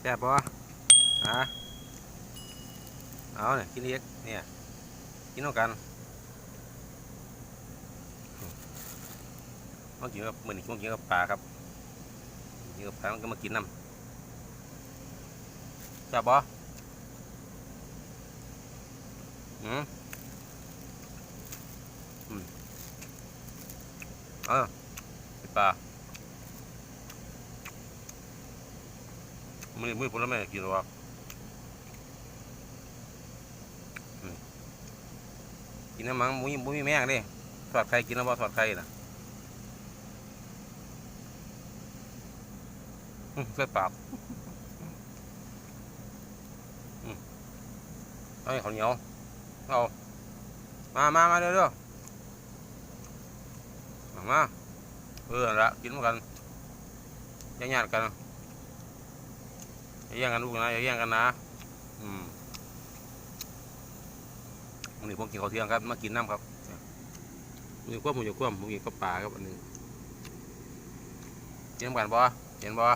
แซ่บปะฮะเอาเนี่ยกินเล็กเนี่ยกินเอากันมากินกับมือนี่มากินกับปลาครับกินกับปลามันก็มากินน้ำแซ่บปะอืมอืมเออปลา มือมือผลไม้กินหรอวะกินน้ำมังมุ้ยมุ้ยแม่งดิทอดไข่กินแล้วบ่ทอดไข่น่ะอื้อเส้นปากอืมเอาให้ข้าวเหนียวเอามามามาเร็วเร็วมามา เออละกินเหมือนกันญาติๆกัน อย่าแย่งกันลูกนะอย่าแย่งกันนะ อืมวันนี้ผมกินข้าวเที่ยงครับ มากินน้ำครับมีควบมูอยู่ควบมูกินกับปลาครับอันนี้เห็นกันบ่เห็นบ่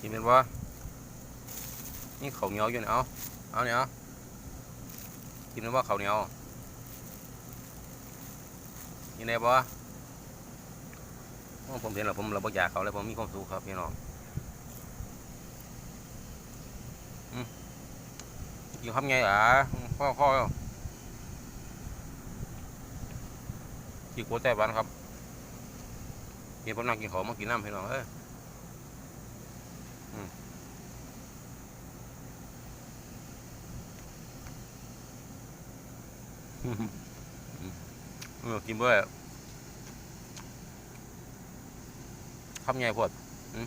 กินเป็นบ่นี่ข้าวเหนียวอยู่เนี่ยเอาเอาเนี่ยเอากินเป็นบ่ข้าวเหนียวกินได้บ่ ผมเห็นแล้วผมเราบ่อยากเขาเลยผมมีความสุขครับพี่น้องอืมกินคำไงอะข้อข้อกินโคตรแต่บ้านครับกินผมนั่งกินของมากินน้ำพี่น้องเอ้ยอืมอืมอืมกินเบื่อ คำใหญ่ปวดอืม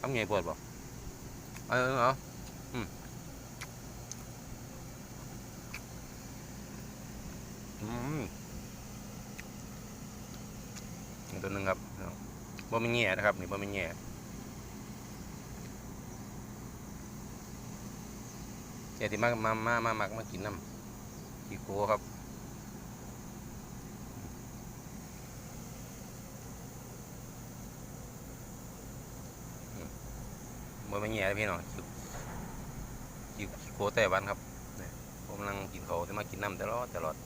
คำใหญ่ปวดบ่เออเอาอืมอืมอีกตัวหนึ่งครับบ่มีแง่นะครับนี่บ่มีแง่เจ้าที่มามามามามามากินน้ำกีโก้ครับ บ่ไม่แง่เลยพี่น้องกินโคแต่วันครับผมกำลังกินเขาวแต่มากินน้ำตลอดตลอด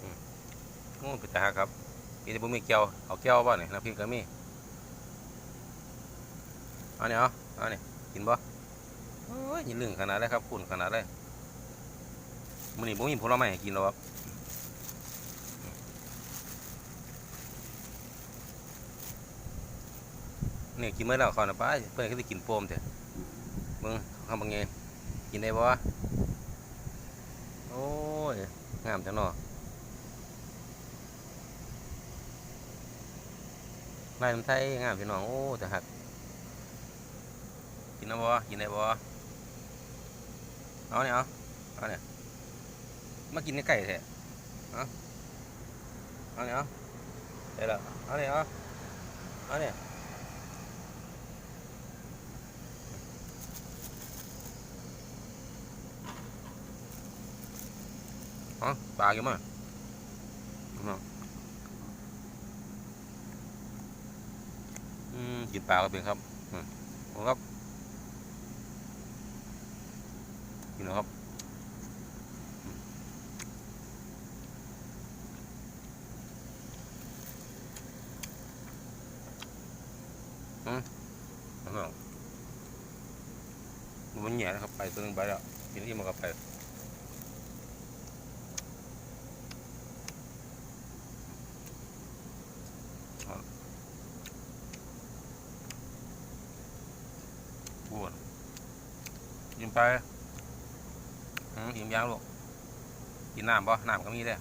อืมโอ้เป็นตาครับพี่จะบ่มีแก้วเอาแก้วบ่เนี่ยน้ำพริกก็มีเอาเนี่ยเอาเอาเนี่ยกินบ่โอ้ยยินลึงขนาดเลยครับคุณขนาดเลยมื้อนี้บ่มีผลไม้กินแล้วครับ นี่กินเมื่อแล้วเขานะป้าเพื่อนก็จะกินโฟมเถอะมึงทำบังไงกินได้บ่โอ้ยงามจังเนาะลายน้ำไทยงามพี่น้อง โอ้แต่หักกินได้บ่กินได้บ่เอาเนี่ยเอาเอาเนี่ยมากินในไก่แท้เอาเอาเนี่ยเอาได้แล้วเอาเนี่ยเอาเอาเนี่ย อ๋อปลาเยอะมากอืมกินปลาก็เป็นครับอืมครับกินแล้วครับอืมอืมแล้วก็มันแหย่นะครับไปตัวนึงไปแล้วกินที่มันก็ไป ยิมไปอืมยิมยางลูกกินน้ำป่ะน้ำก็มีได้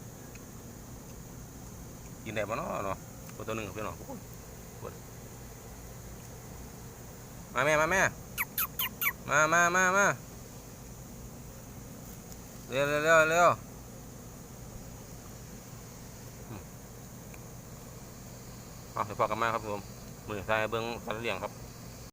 กินได้ป่ะเนาะเนาะตัวตัวหนึ่งเพื่อนเนาะโอ้ยปวดมาแม่มาแม่มามามามาเร็วเร็วเร็วเร็วอืมเอาเดี๋ยวพอกันมาครับผมมือใส่เบิ้องสัตว์เลี้ยงครับ